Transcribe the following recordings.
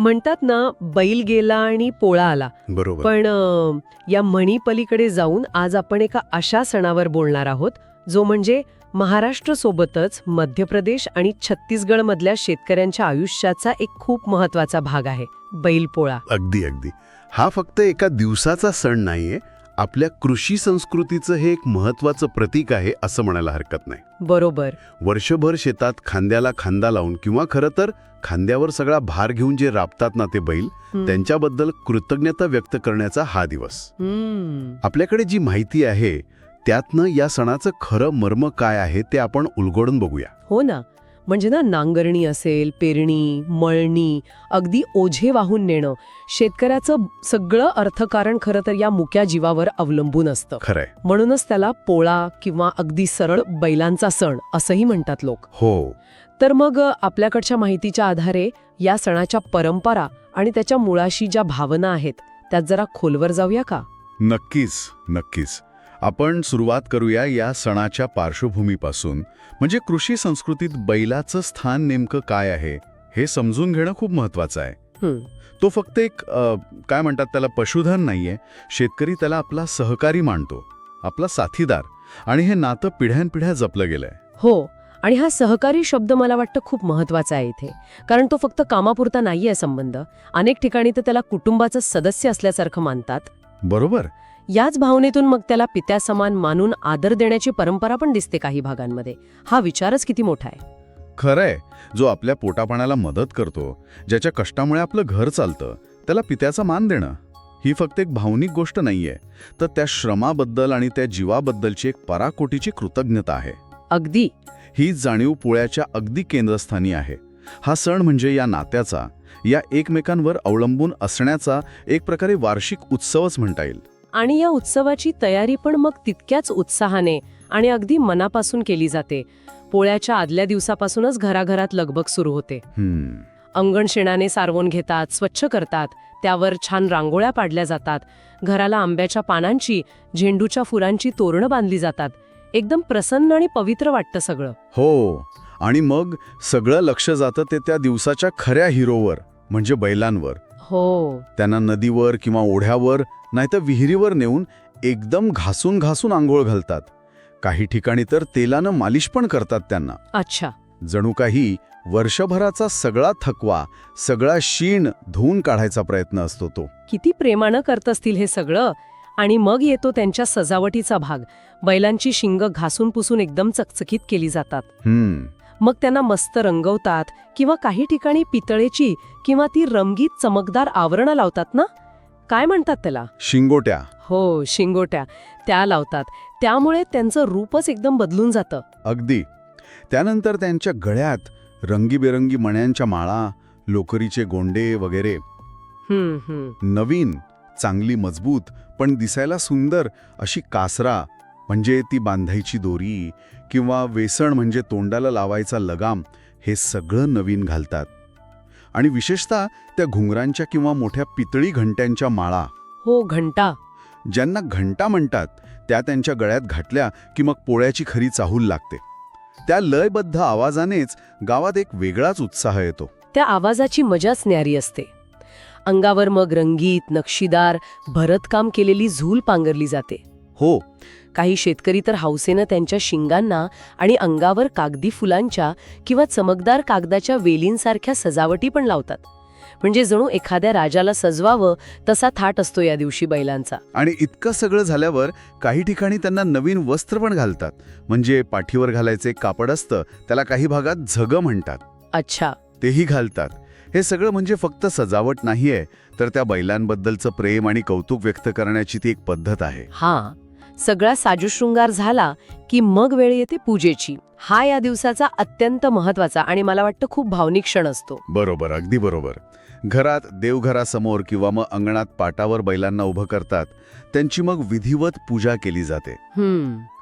म्हणतात ना बैल गेला आणि पोळा आला. बरोबर. पण अ, या म्हणी पलीकडे जाऊन आज आपण एका अशा सणावर बोलणार आहोत जो म्हणजे महाराष्ट्र सोबतच मध्य प्रदेश आणि छत्तीसगड मधल्या शेतकऱ्यांच्या आयुष्याचा एक खूप महत्त्वाचा भाग आहे बैलपोळा अगदी अगदी. हा फक्त एका दिवसाचा सण नाहीये आपल्या कृषी संस्कृतीचं हे एक महत्वाचं प्रतीक आहे असं म्हणायला हरकत नाही. बरोबर. वर्षभर शेतात खांद्याला खांदा लावून किंवा खरं तर खांद्यावर सगळा भार घेऊन जे राबतात ना ते बैल. त्यांच्याबद्दल कृतज्ञता व्यक्त करण्याचा हा दिवस. आपल्याकडे जी माहिती आहे त्यातनं या सणाचं खरं मर्म काय आहे ते आपण उलगडून बघूया. हो ना. म्हणजे ना नांगरणी असेल पेरणी मळणी अगदी ओझे वाहून नेणं शेतकऱ्याचं सगळं अर्थकारण खरं तर या मुक्या जीवावर अवलंबून असतं. खरंय. म्हणूनच त्याला पोळा किंवा अगदी सरळ बैलांचा सण असंही म्हणतात लोक. हो. तर मग आपल्याकडच्या माहितीच्या आधारे या सणाच्या परंपरा आणि त्याच्या मुळाशी ज्या भावना आहेत त्यात जरा खोलवर जाऊया का? नक्कीच नक्कीच. आपण सुरुवात करूया या सणाच्या पार्श्वभूमीपासून. म्हणजे कृषी संस्कृतीत बैलाचं स्थान नेमकं काय आहे हे समजून घेणं खूप महत्वाचं आहे. हं, तो फक्त एक काय म्हणतात त्याला पशुधन नाहीये शेतकरी त्याला आपला सहकारी मानतो आपला साथीदार. आणि हे नातं पिढ्यानपिढ्या जपलं गेलंय. हो आणि हा सहकारी शब्द मला वाटतं खूप महत्त्वाचा आहे इथे. कारण तो फक्त कामापुरता नाहीये संबंध. अनेक ठिकाणी तर त्याला कुटुंबाचं सदस्य असल्यासारखं मानतात. बरोबर. याच भावनेतून मग त्याला पित्यासमान मानून आदर देण्याची परंपरा पण दिसते काही भागांमध्ये. हा विचारच किती मोठा आहे. खरंय. जो आपल्या पोटापाण्याला मदत करतो ज्याच्या कष्टामुळे आपलं घर चालतं त्याला पित्याचा मान देणं ही फक्त एक भावनिक गोष्ट नाहीये. तर त्या श्रमाबद्दल आणि त्या जीवाबद्दलची एक पराकोटीची कृतज्ञता आहे. अगदी. ही जाणीव पोळ्याच्या अगदी केंद्रस्थानी आहे. हा सण म्हणजे या नात्याचा या एकमेकांवर अवलंबून असण्याचा एक प्रकारे वार्षिक उत्सवच म्हणता येईल. आणि या उत्सवाची तयारी पण मग तितक्याच उत्साहाने आणि अगदी मनापासून केली जाते. पोळ्याच्या आदल्या दिवसापासूनच घराघरात लगबग सुरू होते. अंगण शेणाने सारवून घेतात स्वच्छ करतात त्यावर छान रांगोळ्या पाडल्या जातात. घराला आंब्याच्या पानांची झेंडूच्या फुलांची तोरणं बांधली जातात. एकदम प्रसन्न आणि पवित्र वाटतं सगळं. हो. आणि मग सगळं लक्ष जातं ते त्या दिवसाच्या खऱ्या हिरोवर म्हणजे बैलांवर. हो. त्यांना नदीवर किंवा ओढ्यावर नाहीतर विहिरीवर नेऊन एकदम घासून घासून आंघोळ घालतात. काही ठिकाणी तर तेलानं मालिश पण करतात त्यांना. अच्छा. जणू काही वर्षभराचा सगळा थकवा सगळा शीण धुवून काढायचा प्रयत्न असतो तो. किती प्रेमानं करत असतील हे सगळं. आणि मग येतो त्यांच्या सजावटीचा भाग. बैलांची शिंग घासून पुसून एकदम चकचकीत केली जातात. हम्म. मग त्यांना मस्त रंगवतात किंवा काही ठिकाणी पितळेची किंवा ती रंगीत चमकदार आवरणं लावतात ना? काय म्हणतात त्याला? शिंगोट्या. हो शिंगोट्या. त्या लावतात. त्यामुळे त्यांचं रूपच एकदम बदलून जातं. अगदी. त्यानंतर त्यांच्या गळ्यात रंगीबेरंगी मण्यांच्या माळा लोकरीचे गोंडे वगैरे. हम्म हम्म. नवीन चांगली मजबूत पण दिसायला सुंदर अशी कासरा म्हणजे ती बांधायची दोरी किंवा वेसण म्हणजे तोंडाला लावायचा लगाम हे सगळं नवीन घालतात. आणि विशेषतः त्या घुंगरांच्या किंवा मोठ्या पितळी घंट्यांच्या माळा. हो घंटा. ज्यांना घंटा म्हणतात त्या त्यांच्या गळ्यात घातल्या की मग पोळ्याची खरी चाहूल लागते. त्या लयबद्ध आवाजानेच गावात एक वेगळाच उत्साह येतो. त्या आवाजाची मजाच न्यारी असते. अंगावर मग रंगीत नक्षीदार भरतकाम केलेली झूल पांघरली जाते. हो काही शेतकरी तर हौसेनं त्यांच्या शिंगांना आणि अंगावर कागदी फुलांच्या किंवा चमकदार कागदाच्या वेलींसारख्या सजावटी पण लावतात. म्हणजे जणू एखाद्या राजाला सजवावं तसा थाट असतो या दिवशी बैलांचा. आणि इतकं सगळं झाल्यावर काही ठिकाणी त्यांना नवीन वस्त्र पण घालतात. म्हणजे पाठीवर घालायचे कापड असतं त्याला काही भागात झग म्हणतात. अच्छा. तेही घालतात. हे सगळं म्हणजे फक्त सजावट नाहीये तर त्या बैलांबद्दलचं प्रेम आणि कौतुक व्यक्त करण्याची ती एक पद्धत आहे. हा. सगळा साजूशृंगार झाला की मग वेळ येते पूजेची. हा या दिवसाचा अत्यंत महत्त्वाचा आणि मला वाटतं खूप भावनिक क्षण असतो. बरोबर अगदी बरोबर. घरात देवघरासमोर किंवा मग अंगणात पाटावर बैलांना उभं करतात त्यांची मग विधिवत पूजा केली जाते.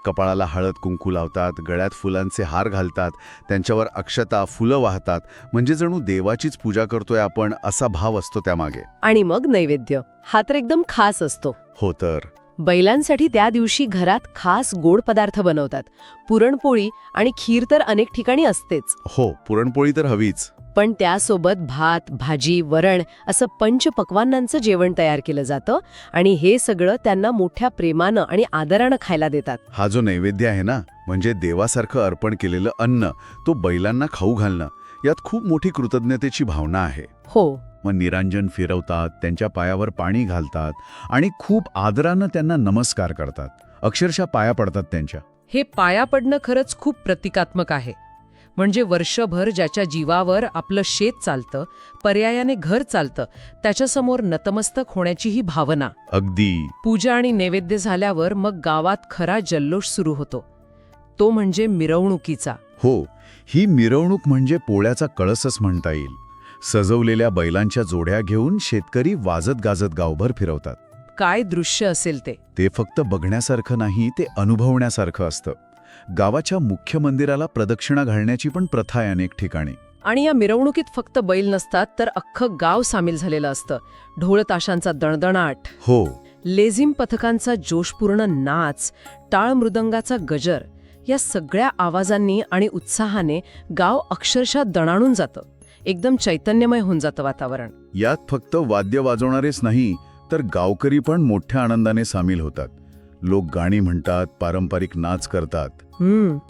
कपाळाला हळद कुंकू लावतात गळ्यात फुलांचे हार घालतात त्यांच्यावर अक्षता फुलं वाहतात. म्हणजे जणू देवाचीच पूजा करतोय आपण असा भाव असतो त्यामागे. आणि मग नैवेद्य. हा तर एकदम खास असतो. हो तर. बैलांसाठी त्या दिवशी घरात खास गोड पदार्थ बनवतात. पुरणपोळी आणि खीर तर अनेक ठिकाणी असतेच. हो पुरणपोळी तर हवीच. पण त्यासोबत भात भाजी वरण असं पंचपक्वान्नांचं जेवण तयार केलं जातं आणि हे सगळं त्यांना मोठ्या प्रेमानं आणि आदरानं खायला देतात. हा जो नैवेद्य आहे ना म्हणजे देवासारखं अर्पण केलेलं अन्न तो बैलांना खाऊ घालणं यात खूप मोठी कृतज्ञतेची भावना आहे. हो मग निरांजन फिरवतात त्यांच्या पायावर पाणी घालतात आणि खूप आदरानं त्यांना नमस्कार करतात. अक्षरशः पाया पडतात त्यांच्या. हे पाया पडणं खरंच खूप प्रतिकात्मक आहे. म्हणजे वर्षभर ज्याच्या जीवावर आपलं शेत चालतं पर्यायाने घर चालतं त्याच्यासमोर नतमस्तक होण्याची ही भावना. अगदी. पूजा आणि नैवेद्य झाल्यावर मग गावात खरा जल्लोष सुरू होतो. तो म्हणजे मिरवणुकीचा. हो ही मिरवणूक म्हणजे पोळ्याचा कळसच म्हणता येईल. सजवलेल्या बैलांच्या जोड्या घेऊन शेतकरी वाजत गाजत गावभर फिरवतात. काय दृश्य असेल ते? ते फक्त बघण्यासारखं नाही ते अनुभवण्यासारखं असतं. गावाच्या मुख्य मंदिराला प्रदक्षिणा घालण्याची पण प्रथा आहे अनेक ठिकाणी. आणि या मिरवणुकीत फक्त बैल नसतात तर अख्खं गाव सामील झालेलं असतं. ढोळ ताशांचा दणदणाट. हो. लेझिम पथकांचा जोशपूर्ण नाच टाळ मृदंगाचा गजर या सगळ्या आवाजांनी आणि उत्साहाने गाव अक्षरशः दणाणून जातं. एकदम चैतन्यमय होऊन जातं वातावरण. यात फक्त वाद्य वाजवणारेच नाही तर गावकरी पण मोठ्या आनंदाने सामील होतात. लोक गाणी म्हणतात पारंपरिक नाच करतात.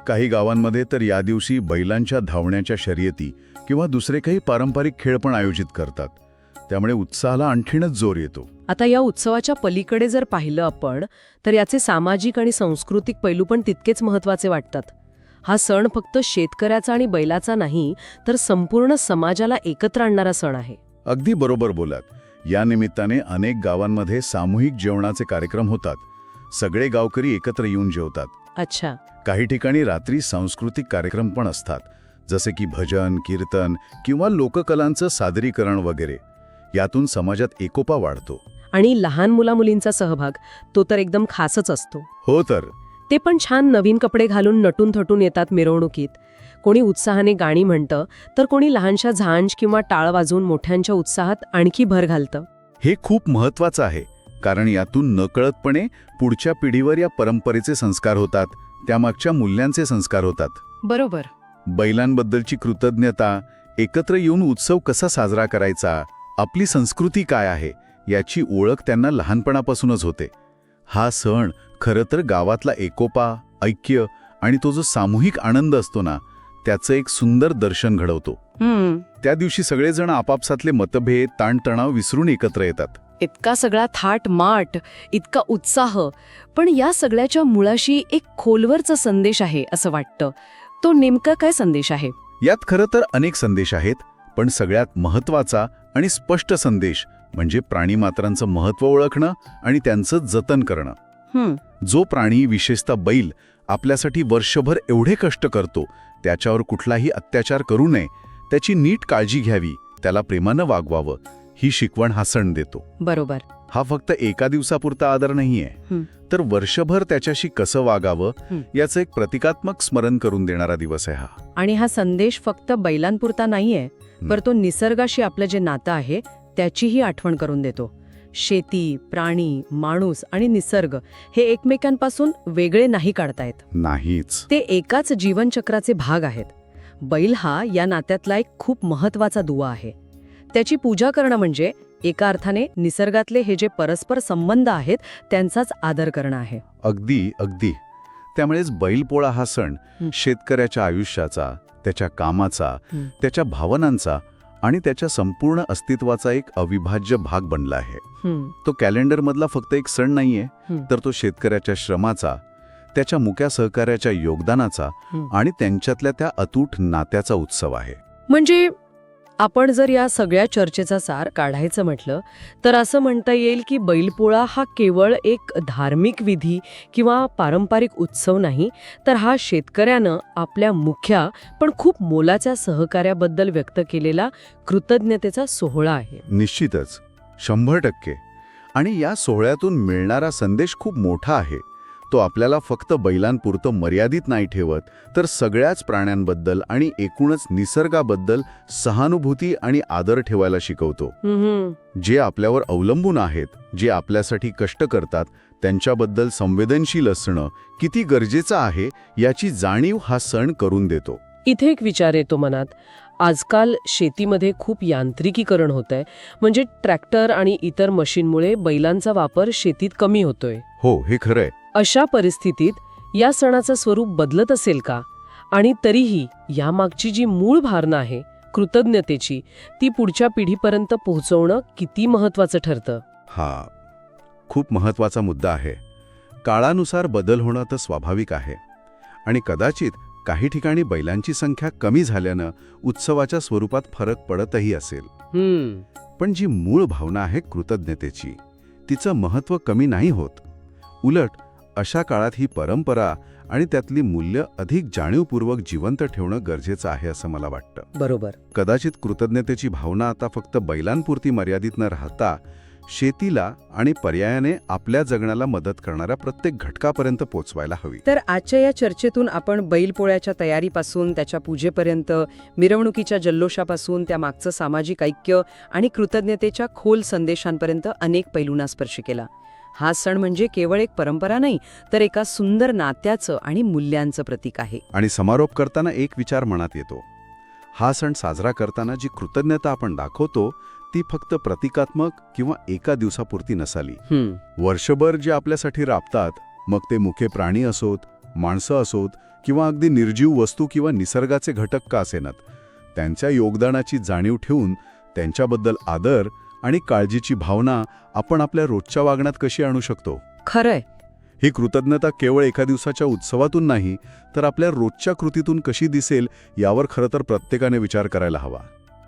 काही गावांमध्ये तर या दिवशी बैलांच्या धावण्याच्या शर्यती किंवा दुसरे काही पारंपरिक खेळ पण आयोजित करतात. त्यामुळे उत्साहाला आणखीनच जोर येतो. आता या उत्सवाच्या पलीकडे जर पाहिलं आपण तर याचे सामाजिक आणि सांस्कृतिक पैलू पण तितकेच महत्त्वाचे वाटतात. हा सण फक्त शेतकऱ्याचा आणि बैलाचा नाही तर संपूर्ण समाजाला एकत्र आणणारा सण आहे. अगदी बरोबर बोलात या निमित्ताने अनेक गावांमध्ये सामूहिक जेवणाचे कार्यक्रम होतात. सगळे गावकरी एकत्र येऊन जेवतात. अच्छा. काही ठिकाणी रात्री सांस्कृतिक कार्यक्रम पण असतात जसे की भजन कीर्तन किंवा लोककलांचं सादरीकरण वगैरे. यातून समाजात एकोपा वाढतो. आणि लहान मुलामुलींचा सहभाग तो तर एकदम खासच असतो. हो तर. ते पण छान नवीन कपडे घालून नटून थटून येतात मिरवणुकीत. कोणी उत्साहाने गाणी म्हणतं तर कोणी लहानशा झांज किंवा टाळ वाजवून मोठ्यांच्या उत्साहात आणखी भर घालतं. हे खूप महत्वाचं आहे कारण यातून नकळतपणे पुढच्या पिढीवर या परंपरेचे संस्कार होतात त्यामागच्या मूल्यांचे संस्कार होतात. बरोबर. बैलांबद्दलची कृतज्ञता एकत्र येऊन उत्सव कसा साजरा करायचा आपली संस्कृती काय आहे याची ओळख त्यांना लहानपणापासूनच होते. हा सण खरं तर गावातला एकोपा ऐक्य आणि तो जो सामूहिक आनंद असतो ना त्याचं एक सुंदर दर्शन घडवतो. त्या दिवशी सगळेजण आपापसातले मतभेद ताणतणाव विसरून एकत्र येतात. इतका सगळा थाट माट इतका उत्साह पण या सगळ्याच्या मुळाशी एक खोलवरचा संदेश आहे असं वाटतं. तो नेमका काय संदेश आहे? यात खरं तर अनेक संदेश आहेत पण सगळ्यात महत्त्वाचा आणि स्पष्ट संदेश म्हणजे प्राणीमात्रांचं महत्त्व ओळखणं आणि त्यांचं जतन करणं. जो प्राणी विशेषतः बैल आपल्यासाठी वर्षभर एवढे कष्ट करतो त्याच्यावर कुठलाही अत्याचार करू नये त्याची नीट काळजी घ्यावी त्याला प्रेमानं वागवावं ही शिकवण हा सण देतो. बरोबर. हा फक्त एका दिवसापुरता आदर नाहीये. हं. तर वर्षभर त्याच्याशी कसं वागावं. याचं एक प्रतिकात्मक स्मरण करून देणारा दिवस आहे हा. आणि हा संदेश फक्त बैलांपुरता नाहीये पर तो निसर्गाशी आपलं जे नातं आहे त्याचीही आठवण करून देतो. शेती प्राणी माणूस आणि निसर्ग हे एकमेकांपासून वेगळे नाही काढतायत. नाहीच. ते एकाच जीवनचक्राचे भाग आहेत. बैल हा या नात्यातला एक खूप महत्त्वाचा दुवा आहे. त्याची पूजा करणं म्हणजे एका अर्थाने निसर्गातले हे जे परस्पर संबंध आहेत त्यांचाच आदर करणं आहे. अगदी अगदी. त्यामुळेच बैलपोळा हा सण. शेतकऱ्याच्या आयुष्याचा त्याच्या कामाचा. त्याच्या भावनांचा आणि त्याच्या संपूर्ण अस्तित्वाचा एक अविभाज्य भाग बनला आहे तो कॅलेंडरमधला फक्त एक सण नाहीये. तर तो शेतकऱ्याच्या श्रमाचा त्याच्या मुक्या सहकार्याच्या योगदानाचा. आणि त्यांच्यातल्या त्या अतूट नात्याचा उत्सव आहे म्हणजे आपण जर या सगळ्या चर्चेचा सार काढायचं म्हटलं तर असं म्हणता येईल की बैलपोळा हा केवळ एक धार्मिक विधी किंवा पारंपरिक उत्सव नाही तर हा शेतकऱ्यानं आपल्या मुख्या पण खूप मोलाच्या सहकार्याबद्दल व्यक्त केलेला कृतज्ञतेचा सोहळा आहे. निश्चितच. शंभर टक्के. आणि या सोहळ्यातून मिळणारा संदेश खूप मोठा आहे. तो आपल्याला फक्त बैलांपुरतं मर्यादित नाही ठेवत तर सगळ्याच प्राण्यांबद्दल आणि एकूणच निसर्गाबद्दल सहानुभूती आणि आदर ठेवायला शिकवतो. जे आपल्यावर अवलंबून आहेत जे आपल्यासाठी कष्ट करतात त्यांच्याबद्दल संवेदनशील असणं किती गरजेचं आहे याची जाणीव हा सण करून देतो. इथे एक विचार येतो मनात. आजकाल शेतीमध्ये खूप यांत्रिकीकरण होत आहे म्हणजे ट्रॅक्टर आणि इतर मशीनमुळे बैलांचा वापर शेतीत कमी होतोय. हो हे खरंय. अशा परिस्थितीत या सणाचं स्वरूप बदलत असेल का? आणि तरीही यामागची जी मूळ भावना आहे कृतज्ञतेची ती पुढच्या पिढीपर्यंत पोहोचवणं किती महत्वाचं ठरतं? हा खूप महत्त्वाचा मुद्दा आहे. काळानुसार बदल होणं तर स्वाभाविक आहे. आणि कदाचित काही ठिकाणी बैलांची संख्या कमी झाल्यानं उत्सवाच्या स्वरूपात फरक पडतही असेल. पण जी मूळ भावना आहे कृतज्ञतेची तिचं महत्त्व कमी नाही होत. उलट अशा काळात ही परंपरा आणि त्यातली मूल्य अधिक जाणीवपूर्वक जिवंत ठेवणं गरजेचं आहे असं मला वाटतं. बरोबर. कदाचित कृतज्ञतेची भावना आता फक्त बैलांपुरती मर्यादित न राहता शेतीला आणि पर्यायाने आपल्या जगण्याला मदत करणाऱ्या प्रत्येक घटकापर्यंत पोचवायला हवी. तर आजच्या या चर्चेतून आपण बैलपोळ्याच्या तयारीपासून त्याच्या पूजेपर्यंत मिरवणुकीच्या जल्लोषापासून त्या मागचं सामाजिक ऐक्य आणि कृतज्ञतेच्या खोल संदेशांपर्यंत अनेक पैलूंना स्पर्श केला. हा सण म्हणजे केवळ एक परंपरा नाही तर एका सुंदर नात्याचं आणि मूल्यांचं प्रतीक आहे. आणि समारोप करताना एक विचार मनात येतो. हा सण साजरा करताना जी कृतज्ञता आपण दाखवतो ती फक्त प्रतिकात्मक किंवा एका दिवसापुरती नसाली. वर्षभर जे आपल्यासाठी राबतात मग ते मुखे प्राणी असोत माणसं असोत किंवा अगदी निर्जीव वस्तू किंवा निसर्गाचे घटक का असेनात? त्यांच्या योगदानाची जाणीव ठेवून त्यांच्याबद्दल आदर आणि काळजीची भावना आपण आपल्या रोजच्या वागण्यात कशी आणू शकतो? खरंय. ही कृतज्ञता केवळ एका दिवसाच्या उत्सवातून नाही तर आपल्या रोजच्या कृतीतून कशी दिसेल यावर खरं तर प्रत्येकाने विचार करायला हवा.